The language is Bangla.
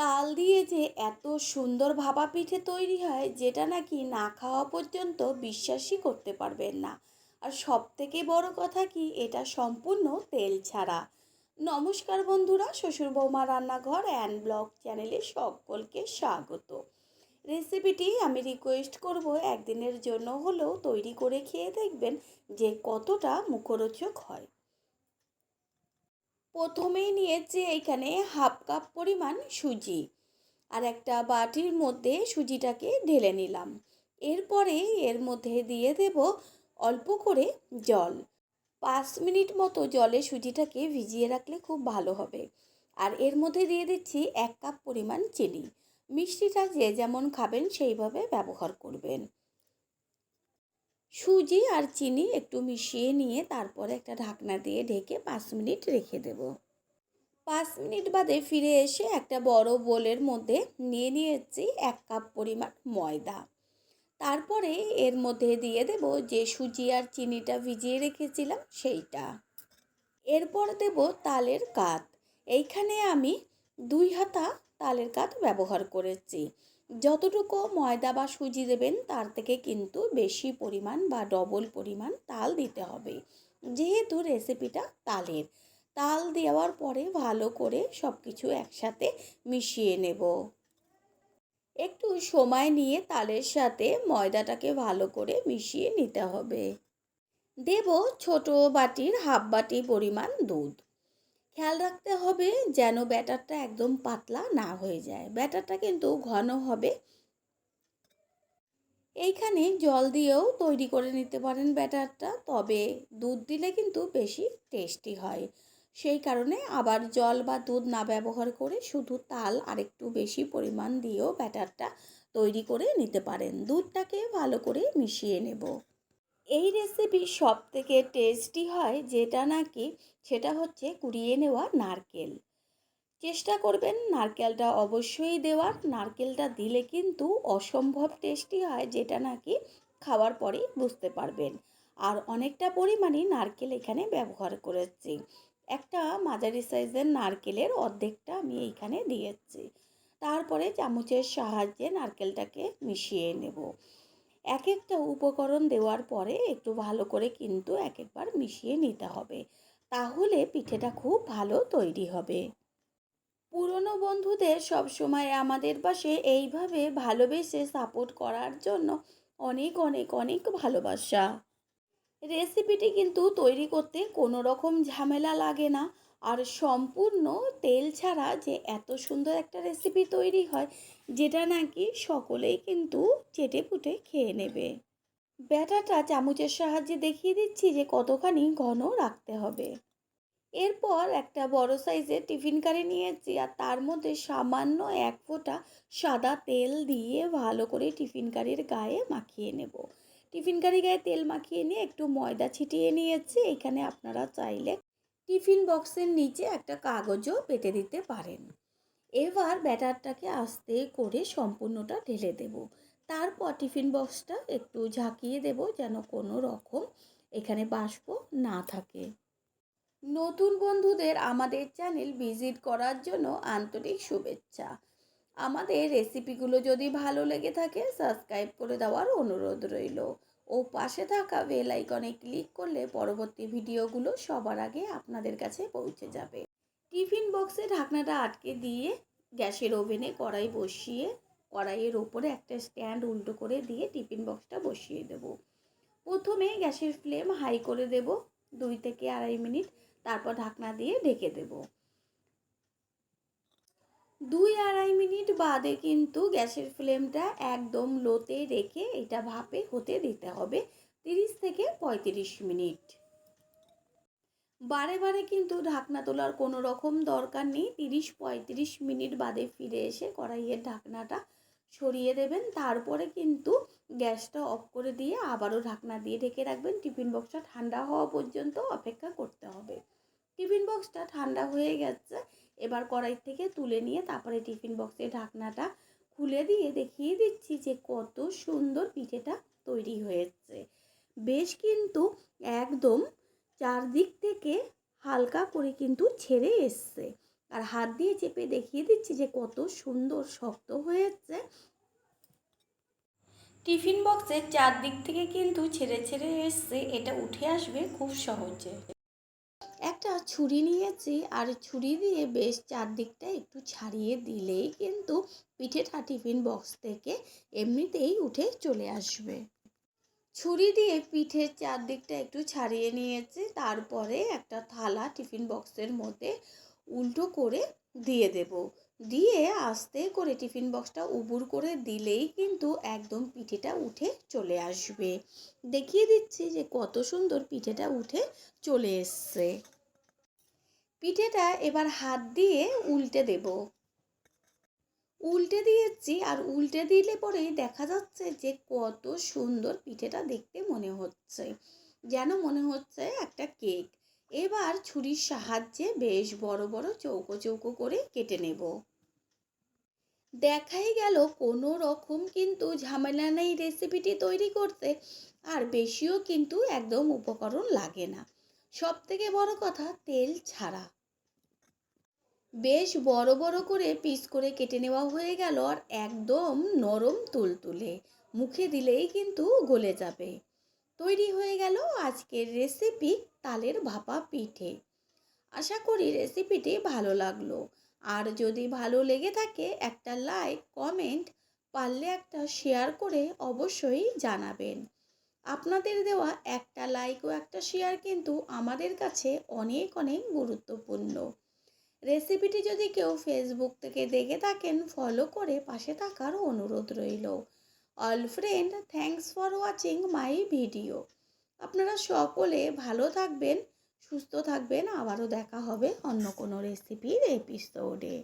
তাল দিয়ে যে এত সুন্দর ভাপা পিঠে তৈরি হয়, যেটা নাকি না খাওয়া পর্যন্ত বিশ্বাসই করতে পারবেন না। আর সব থেকে বড় কথা কি, এটা সম্পূর্ণ তেল ছাড়া। নমস্কার বন্ধুরা, শ্বশুর বৌমা রান্নাঘর অ্যান্ড ব্লগ চ্যানেলে সকলকে স্বাগত। রেসিপিটি আমি রিকোয়েস্ট করব একদিনের জন্য হলেও তৈরি করে খেয়ে দেখবেন যে কতটা মুখরোচক হয়। প্রথমেই নিয়েছি এখানে হাফ কাপ পরিমাণ সুজি। আর একটা বাটির মধ্যে সুজিটাকে ঢেলে নিলাম। এরপরে এর মধ্যে দিয়ে দেব অল্প করে জল। পাঁচ মিনিট মতো জলে সুজিটাকে ভিজিয়ে রাখলে খুব ভালো হবে। আর এর মধ্যে দিয়ে দিচ্ছি এক কাপ পরিমাণ চিনি। মিষ্টিটা যে যেমন খাবেন সেইভাবে ব্যবহার করবেন। সুজি আর চিনি একটু মিশিয়ে নিয়ে তারপরে একটা ঢাকনা দিয়ে ঢেকে পাঁচ মিনিট রেখে দেব। পাঁচ মিনিট বাদে ফিরে এসে একটা বড় বোলের মধ্যে নিয়ে নিয়েছি এক কাপ পরিমাণ ময়দা। তারপরে এর মধ্যে দিয়ে দেব যে সুজি আর চিনিটা ভিজিয়ে রেখেছিলাম সেইটা। এরপর দেব তালের কাত। এইখানে আমি দুই হাতা তালের কাত ব্যবহার করেছি। যতটুকু ময়দা বা সুজি দেবেন, তার থেকে কিন্তু বেশি পরিমাণ বা ডবল পরিমাণ তাল দিতে হবে। যেহেতু রেসিপিটা তালের, তাল দেওয়ার পরে ভালো করে সব কিছু একসাথে মিশিয়ে নেব। একটু সময় নিয়ে তালের সাথে ময়দাটাকে ভালো করে মিশিয়ে নিতে হবে। দেব ছোট বাটির হাফ বাটি পরিমাণ দুধ। খেয়াল রাখতে হবে যেন ব্যাটারটা একদম পাতলা না হয়ে যায়। ব্যাটারটা কিন্তু ঘন হবে। এইখানে জল দিয়েও তৈরি করে নিতে পারেন ব্যাটারটা, তবে দুধ দিলে কিন্তু বেশি টেস্টি হয়। সেই কারণে আবার জল বা দুধ না ব্যবহার করে শুধু তাল আর একটু বেশি পরিমাণ দিয়েও ব্যাটারটা তৈরি করে নিতে পারেন। দুধটাকে ভালো করে মিশিয়ে নেব। এই রেসিপি সব থেকে টেস্টি হয় যেটা নাকি সেটা হচ্ছে কুড়িয়ে নেওয়া নারকেল। চেষ্টা করবেন নারকেলটা অবশ্যই দেওয়ার। নারকেলটা দিলে কিন্তু অসম্ভব টেস্টি হয় যেটা নাকি খাওয়ার পরেই বুঝতে পারবেন। আর অনেকটা পরিমাণে নারকেল এখানে ব্যবহার করেছি। একটা মাঝারি সাইজের নারকেলের অর্ধেকটা আমি এইখানে দিয়েছি। তারপরে চামচের সাহায্যে নারকেলটাকে মিশিয়ে নেব। এক একটা উপকরণ দেওয়ার পরে একটু ভালো করে কিন্তু এক একবার মিশিয়ে নিতে হবে। তাহলে পিঠেটা খুব ভালো তৈরি হবে। পুরনো বন্ধুদের সব সময় আমাদের পাশে এইভাবে ভালোবেসে সাপোর্ট করার জন্য অনেক অনেক অনেক ভালোবাসা। রেসিপিটি কিন্তু তৈরি করতে কোনো রকম ঝামেলা লাগে না। আর সম্পূর্ণ তেল ছাড়া যে এত সুন্দর একটা রেসিপি তৈরি হয় যেটা নাকি সকলেই কিন্তু চেটে পুটে খেয়ে নেবে। ব্যাটাটা চামচের সাহায্যে দেখিয়ে দিচ্ছি যে কতখানি ঘন রাখতে হবে। এরপর একটা বড় সাইজের টিফিন কারি নিয়েছি আর তার মধ্যে সামান্য এক ফোঁটা সাদা তেল দিয়ে ভালো করে টিফিন কারির গায়ে মাখিয়ে নেব। টিফিন কারি গায়ে তেল মাখিয়ে নিয়ে একটু ময়দা ছিটিয়ে নিয়েছি। এখানে আপনারা চাইলে টিফিন বক্সের নিচে একটা কাগজও পেতে দিতে পারেন। এবার ব্যাটারটাকে আস্তে করে সম্পূর্ণটা ঢেলে দেব। তারপর টিফিন বক্সটা একটু ঝাঁকিয়ে দেব যেন কোনো রকম এখানে বাষ্প না থাকে। নতুন বন্ধুদের আমাদের চ্যানেল ভিজিট করার জন্য আন্তরিক শুভেচ্ছা। আমাদের রেসিপিগুলো যদি ভালো লেগে থাকে, সাবস্ক্রাইব করে দেওয়ার অনুরোধ রইল। ও পাশে থাকা বেল আইকনে ক্লিক করলে পরবর্তী ভিডিওগুলো সবার আগে আপনাদের কাছে পৌঁছে যাবে। টিফিন বক্সে ঢাকনাটা আটকে দিয়ে গ্যাসের ওভেনে কড়াই বসিয়ে, কড়াইয়ের ওপরে একটা স্ট্যান্ড উল্টো করে দিয়ে টিফিন বক্সটা বসিয়ে দেব। প্রথমে গ্যাসের ফ্লেম হাই করে দেব, দুই থেকে আড়াই মিনিট। তারপর ঢাকনা দিয়ে ঢেকে দেব। দুই আড়াই মিনিট বাদে কিন্তু গ্যাসের ফ্লেমটা একদম লোতে রেখে এটা ভাপে হতে দিতে হবে, তিরিশ থেকে পঁয়ত্রিশ মিনিট। বারে বারে কিন্তু ঢাকনা তোলার কোনো রকম দরকার নেই। তিরিশ পঁয়ত্রিশ মিনিট বাদে ফিরে এসে কড়াইয়ের ঢাকনাটা সরিয়ে দেবেন। তারপরে কিন্তু গ্যাসটা অফ করে দিয়ে আবারও ঢাকনা দিয়ে ঢেকে রাখবেন। টিফিন বক্সটা ঠান্ডা হওয়া পর্যন্ত অপেক্ষা করতে হবে। টিফিন বক্সটা ঠান্ডা হয়ে গেছে। এবার কড়াই থেকে তুলে নিয়ে তারপরে টিফিন বক্সের ঢাকনাটা খুলে দিয়ে দেখিয়ে দিচ্ছি যে কত সুন্দর পিঠেটা তৈরি হয়েছে। বেশ কিন্তু একদম চারদিক থেকে হালকা করে কিন্তু ছেড়ে এসছে। আর হাত দিয়ে চেপে দেখিয়ে দিচ্ছি যে কত সুন্দর শক্ত হয়েছে। টিফিন বক্সের চারদিক থেকে কিন্তু ছেড়ে ছেড়ে এসছে। এটা উঠে আসবে খুব সহজে। একটা ছুরি নিয়েছি আর ছুরি দিয়ে বেশ চারদিকটা একটু ছাড়িয়ে দিলেই কিন্তু পিঠেটা টিফিন বক্স থেকে এমনিতেই উঠে চলে আসবে। ছুরি দিয়ে পিঠের চারদিকটা একটু ছাড়িয়ে নিয়েছি। তারপরে একটা থালা টিফিন বক্সের মধ্যে উল্টো করে দিয়ে দেব। দিয়ে আস্তে করে টিফিন বক্সটা উবুর করে দিলেই কিন্তু একদম পিঠেটা উঠে চলে আসবে। দেখিয়ে দিচ্ছি যে কত সুন্দর পিঠেটা উঠে চলে এসছে। পিঠেটা এবার হাত দিয়ে উল্টে দেব। উল্টে দিয়েছি আর উল্টে দিলে পরেই দেখা যাচ্ছে যে কত সুন্দর পিঠেটা দেখতে মনে হচ্ছে। যেন মনে হচ্ছে একটা কেক। এবার ছুরির সাহায্যে বেশ বড় বড় চৌকো চৌকো করে কেটে নেব। দেখাই গেল কোনো রকম কিন্তু ঝামেলা নেই রেসিপিটি তৈরি করতে। আর বেশিও কিন্তু একদম উপকরণ লাগে না। সব থেকে বড় কথা তেল ছাড়া। বেশ বড় বড় করে পিস করে কেটে নেওয়া হয়ে গেল আর একদম নরম তুলতুলে। মুখে দিলেই কিন্তু গলে যাবে। তৈরি হয়ে গেল আজকের রেসিপি তালের ভাপা পিঠে। আশা করি রেসিপিটি ভালো লাগল। আর যদি ভালো লেগে থাকে একটা লাইক, কমেন্ট, পারলে একটা শেয়ার করে অবশ্যই জানাবেন। আপনাদের দেওয়া একটা লাইক ও একটা শেয়ার কিন্তু আমাদের কাছে অনেক অনেক গুরুত্বপূর্ণ। রেসিপিটি যদি কেউ ফেসবুক থেকে দেখে থাকেন ফলো করে পাশে থাকার অনুরোধ রইল। All friend thanks for watching my video আপনারা সকলে ভালো থাকবেন, সুস্থ থাকবেন। আবারও দেখা হবে অন্য কোনো রেসিপির এপিসোডে